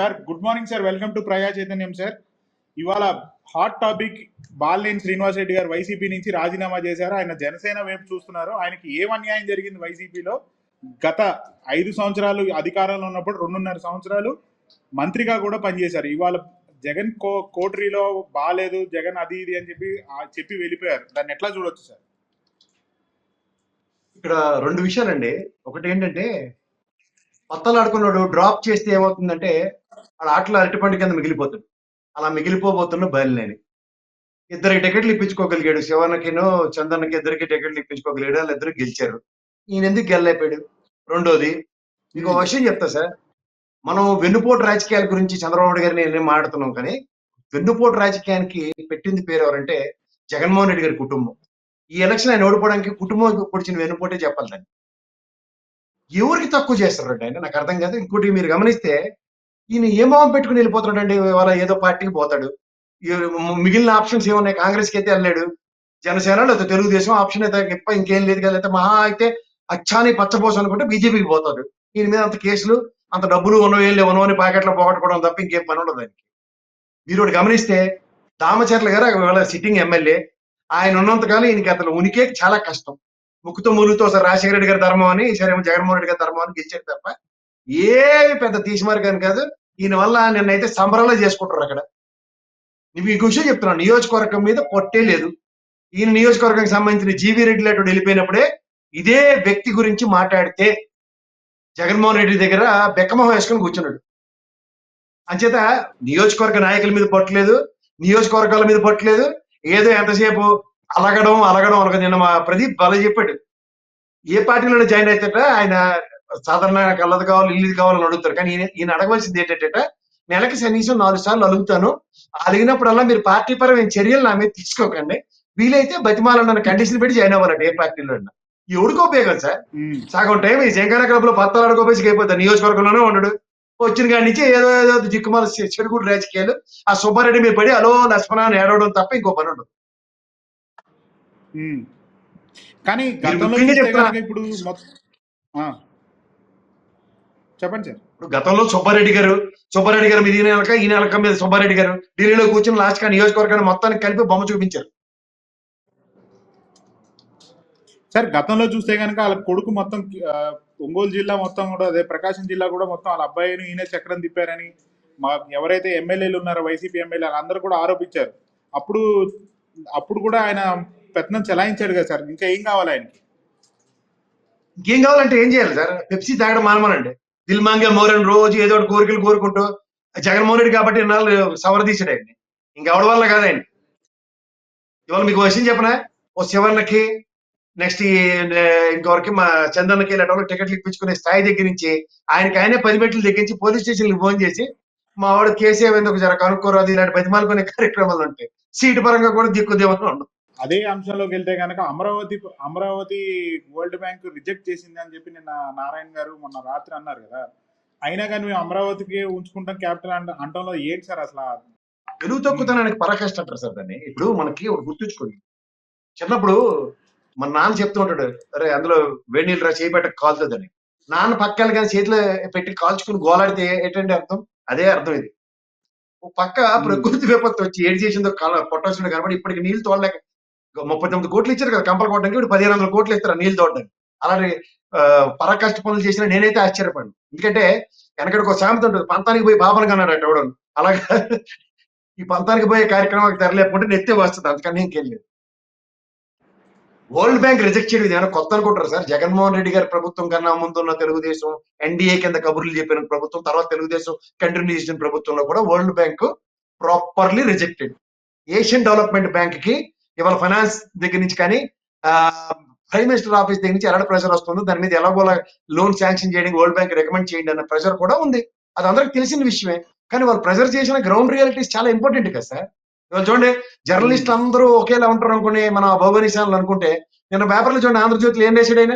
Sir good morning sir welcome to Praja Chaitanyam sir ఇవాళ hot topic Balineni Srinivas Reddy గారు YCP నుంచి రాజీనామా చేశారు. ఆయన జనసేన వైపు చూస్తున్నారు. ఆయనకి ఏం అన్యాయం జరిగింది వైసీపీలో గత ఐదు సంవత్సరాలు అధికారంలో ఉన్నప్పుడు రెండున్నర సంవత్సరాలు మంత్రిగా కూడా పనిచేశారు. ఇవాళ జగన్ కో కోటరీలో బాగాలేదు జగన్ అది ఇది అని చెప్పి చెప్పి వెళ్ళిపోయారు. దాన్ని ఎట్లా చూడొచ్చు సార్ ఇక్కడ రెండు విషయాలండి. ఒకటి ఏంటంటే పత్తలు ఆడుకున్నాడు డ్రాప్ చేస్తే ఏమవుతుందంటే ఆడ ఆటలో అరటిపండు కింద మిగిలిపోతాడు అలా మిగిలిపోబోతున్న బయలునేని ఇద్దరికి టికెట్లు ఇప్పించుకోగలిగాడు. శివన్నకిను చందన్నకి ఇద్దరికి టికెట్లు ఇప్పించుకోగలిగాడు. వాళ్ళు ఇద్దరు గెలిచారు. ఈయన ఎందుకు గెలలేపాడు? రెండోది ఇంకో విషయం చెప్తా సార్. మనం వెన్నుపోటు రాజకీయాల గురించి చంద్రబాబు గారిని నేను మాట్లాడుతున్నాం కానీ వెన్నుపోటు రాజకీయానికి పెట్టింది పేరు ఎవరంటే జగన్మోహన్ రెడ్డి గారి కుటుంబం. ఈ ఎలక్షన్ ఆయన ఓడిపోవడానికి కుటుంబం పొడిచిన వెన్నుపోటే చెప్పాలి దాన్ని. ఎవరికి తక్కువ చేస్తారండి ఆయన? నాకు అర్థం కాదు. ఇంకోటి మీరు గమనిస్తే ఈయన ఏ మొహం పెట్టుకుని వెళ్ళిపోతున్నాడండి? ఇవాళ ఏదో పార్టీకి పోతాడు. మిగిలిన ఆప్షన్స్ ఏమున్నాయి? కాంగ్రెస్కి అయితే వెళ్ళాడు జనసేన లేకపోతే తెలుగుదేశం ఆప్షన్ అయితే గొప్ప ఇంకేం లేదు కదా? లేకపోతే మహా అయితే అచ్చాని పచ్చపోసం అనుకుంటే బీజేపీకి పోతాడు. ఈయన మీద అంత కేసులు అంత డబ్బులు ఉన్నవి ఏం లేవు. అని ప్యాకెట్లో పోగొట్టుకోవడం తప్ప ఇంకేం పని ఉండదు దానికి. మీరు గమనిస్తే దామచర్ల గారు ఇవాళ సిట్టింగ్ ఎమ్మెల్యే ఆయన ఉన్నంతకాలం ఈయనకి అతను ఉనికే చాలా కష్టం. ముక్కుతో ములుగుతో సార్ రాజశేఖర రెడ్డి గారి ధర్మం అని సరే జగన్మోహన్ రెడ్డి గారి ధర్మం అని గెలిచారు తప్ప ఏమి పెద్ద తీసిమారు కానీ కాదు. ఈయన వల్ల నిన్నైతే సంబరాలు చేసుకుంటారు అక్కడ. నువ్వు ఈ విషయం చెప్తున్నాను నియోజకవర్గం మీద పొట్టే లేదు. ఈయన నియోజకవర్గానికి సంబంధించిన జీవీ రెడ్డి లాంటి వెళ్ళిపోయినప్పుడే ఇదే వ్యక్తి గురించి మాట్లాడితే జగన్మోహన్ రెడ్డి దగ్గర బెక్కమొహం వేసుకొని కూర్చున్నాడు. అంచేత నియోజకవర్గ నాయకుల మీద పట్టలేదు నియోజకవర్గాల మీద పట్టలేదు ఏదో ఎంతసేపు అలగడం అలగడం అలగ నిన్న మా ప్రదీప్ బల చెప్పాడు. ఏ పార్టీలోనే జాయిన్ అయితే ఆయన సాధారణ కళ్ళది కావాలి ఇల్లుది కావాలని అడుగుతారు. కానీ ఈయన అడగవలసింది ఏంటంటే నెలకి కనీసం నాలుగు సార్లు అడుగుతాను అడిగినప్పుడల్లా మీరు పార్టీ పరమైన చర్యలు నా మీద తీసుకోకండి. వీలైతే బతిమాలన్న కండిషన్ పెట్టి జాయిన్ అవ్వాలంటే ఏ పార్టీలో ఉన్నా ఎవడికో ఉపయోగం సార్? సగం టైం ఈ శంకర క్లబ్లో పత్తాలు ఆడుకోపోయి అయిపోతారు నియోజకవర్గంలోనే ఉండడు. వచ్చిన కాడి నుంచి ఏదో ఏదో జిక్కుమాల చెడుగుడు రాజకీయాలు. ఆ సుబ్బారెడ్డి మీద పడి అలో లక్ష్మణ ఏడవడం తప్ప ఇంకో పని ఉండదు. కానీ ఇప్పుడు. చెప్పండి సార్. ఇప్పుడు గతంలో సుబ్బారెడ్డి గారు సుబ్బారెడ్డి గారు మీద ఈయన ఈయన వెనక మీద సుబ్బారెడ్డి గారు ఢిల్లీలో కూర్చుని లాస్ట్గా నియోజకవర్గాన్ని మొత్తానికి కలిపి బొమ్మ చూపించారు. సార్ గతంలో చూస్తే కనుక వాళ్ళ కొడుకు మొత్తం ఒంగోలు జిల్లా మొత్తం కూడా అదే ప్రకాశం జిల్లా కూడా మొత్తం వాళ్ళ అబ్బాయిని ఈయన చక్రం తిప్పారని మా ఎవరైతే ఎమ్మెల్యేలు ఉన్నారో వైసీపీ ఎమ్మెల్యే అందరూ కూడా ఆరోపించారు. అప్పుడు అప్పుడు కూడా ఆయన పెత్తనం చెలాయించాడు కదా సార్ ఇంకా ఏం కావాలి ఆయనకి? ఇంకేం కావాలంటే ఏం చేయాలి సార్? పెప్సీ తాగడం మానమనండి. దిల్ మాంగే మోరన్ రోజు ఏదో ఒకటి కోరికలు కోరుకుంటూ జగన్మోహన్ రెడ్డి కాబట్టి ఇన్నాళ్ళు సవరదీశాడు ఆయన్ని. ఇంకెవడి వల్ల కాదు ఆయన ఇవాళ మీకు ఒక విషయం చెప్పనా? ఓ శివన్నకి నెక్స్ట్ ఇంకొకరికి మా చందన్నకి ఇలాంటి వాళ్ళకి టికెట్లు ఇప్పించుకునే స్థాయి దగ్గర నుంచి ఆయనకి ఆయనే పది మెట్లు దగ్గరించి పోలీస్ స్టేషన్ ఫోన్ చేసి మా వాడు కేసీఆర్ ఏమైంది జర కనుక్కోరాదు? ఇలాంటి బతిమాలుకునే కార్యక్రమాలు ఉంటాయి. సీటు పరంగా కూడా దిక్కు దేవతలు ఉండవు. అదే అంశంలోకి వెళ్తే కనుక Amaravati Amaravati world bank reject చేసింది అని చెప్పి నిన్న నారాయణ గారు మొన్న రాత్రి అన్నారు కదా. అయినా కానీ మేము అమరావతికి ఉంచుకుంటాం క్యాపిటల్ అంట అంటంలో ఏంటి సార్ అసలు పెరుగు తక్కువతనానికి పరాకాష్ట అంటారు సార్ దాన్ని. ఇప్పుడు మనకి గుర్తుంచుకోండి. చిన్నప్పుడు మన నాన్న చెప్తూ ఉంటాడు అరే అందులో వేడి నీళ్ళు రా చేయబెట్ట కాలుతుందని నాన్న పక్కన కానీ చేతిలో పెట్టి కాల్చుకుని గోలాడితే ఏంటంటే అర్థం? అదే అర్థం ఇది. ఓ పక్క ప్రకృతి విపత్తు వచ్చి ఏడు చేసిందో పొట్టాల్సిన కనబడి ఇప్పటికి నీళ్ళు తోడలేక ముప్పై తొమ్మిది కోట్లు ఇచ్చారు కదా కంపలు కొట్టడానికి ఇప్పుడు పదిహేను వందల కోట్లు ఇస్తారు నీళ్ళు నీళ్ళు తోడడానికి. అలాంటి పరాకష్ట పరాకాష్ట పనులు చేసిన నేనైతే ఆశ్చర్యపడి ఎందుకంటే వెనకడికి ఒక సామెత ఉంటుంది పంతానికి పోయి బాబను కన్నాడు ఎవడు. అలాగా ఈ పంతానికి పోయే కార్యక్రమానికి తెరలేకుంటే నెత్తే వస్తుంది అందుకని ఇంకేం వరల్డ్ బ్యాంక్ రిజెక్ట్ చేయడం ఏమైనా కొత్త అనుకుంటారు సార్? జగన్మోహన్ రెడ్డి గారి ప్రభుత్వం కన్నా ముందున్న తెలుగుదేశం ఎన్డీఏ కింద కబుర్లు చెప్పిన ప్రభుత్వం తర్వాత తెలుగుదేశం కంటిన్యూ చేసిన ప్రభుత్వంలో కూడా world bank properly rejected. Asian development బ్యాంక్కి ఇవాళ ఫైనాన్స్ దగ్గర నుంచి కానీ ప్రైమ్ మినిస్టర్ ఆఫీస్ దగ్గర నుంచి ఎలాంటి ప్రెషర్ వస్తుందో దాని మీద ఎలాగోలా లోన్ శాంక్షన్ చేయడానికి వరల్డ్ బ్యాంక్ రికమెండ్ చేయండి అన్న ప్రెషర్ కూడా ఉంది. అది అందరికి తెలిసిన విషయమే. కానీ వాళ్ళు ప్రెజర్ చేసిన గ్రౌండ్ రియాలిటీస్ చాలా ఇంపార్టెంట్ కదా సార్? ఇవాళ చూడండి జర్నలిస్ట్ అందరూ ఒకేలా ఉంటారు అనుకుని మన భౌగోళిశాలను అనుకుంటే నిన్న పేపర్లో చూడండి ఆంధ్రజ్యోతిలో ఏం రాశాడు ఆయన?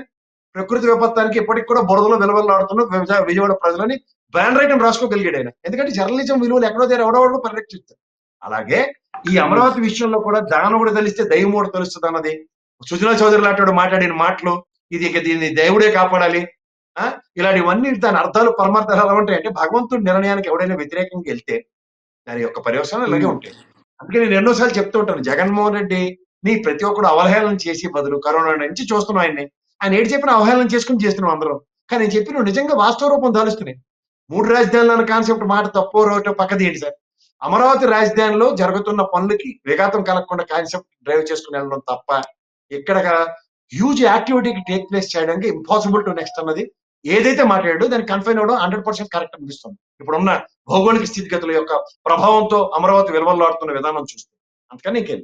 ప్రకృతి విపత్తానికి ఇప్పటికి కూడా బురదలో విలువలాడుతున్న విజయవాడ ప్రజలని బ్యాన్ రైటం రాసుకోగలిగాడు ఆయన. ఎందుకంటే జర్నలిజం విలువలు ఎక్కడో దగ్గర ఎవడో పరిరక్షిస్తారు. అలాగే ఈ అమరావతి విషయంలో కూడా దానవుడు తెలిస్తే దైవముడు తెలుస్తుంది అన్నది. సుజనా చౌదరి లాంటి మాట్లాడిన మాటలు ఇది ఇక దీన్ని దేవుడే కాపాడాలి. ఆ, ఇలాంటివన్నీ దాని అర్థాలు పరమార్థాలు ఎలా ఉంటాయి అంటే భగవంతుడి నిర్ణయానికి ఎవడైనా వ్యతిరేకంగా వెళ్తే దాని యొక్క పర్యవసానం ఇలాగే. ఉంటాయి. అందుకే నేను ఎన్నోసార్లు చెప్తూ ఉంటాను జగన్మోహన్ రెడ్డి నీ ప్రతి ఒక్కడు అవహేళన చేసి బదులు కరోనా నుంచి చూస్తున్నాం ఆయన్ని. ఆయన ఏడు చెప్పిన అవహేళన చేసుకుని చేస్తున్నాం అందరం. కానీ నేను చెప్పిన నిజంగా వాస్తవ రూపం దాలుస్తున్నాయి. మూడు రాజధానులు అన్న కాన్సెప్ట్ మాట తప్పో రోటో పక్కది ఏంటి సార్? అమరావతి రాజధానిలో జరుగుతున్న పనులకి విఘాతం కలగకుండా కాన్సెప్ట్ డ్రైవ్ చేసుకుని వెళ్ళడం తప్ప ఇక్కడ హ్యూజ్ యాక్టివిటీకి టేక్ ప్లేస్ చేయడానికి ఇంపాసిబుల్ టు నెక్స్ట్ అన్నది ఏదైతే మాట్లాడాడో దాన్ని కన్ఫైన్ అవ్వడం హండ్రెడ్ పర్సెంట్ కరెక్ట్ అనిపిస్తుంది. ఇప్పుడున్న భౌగోళిక స్థితిగతుల యొక్క ప్రభావంతో అమరావతి విలువలాడుతున్న విధానం చూస్తుంది అందుకని ఇంకేం?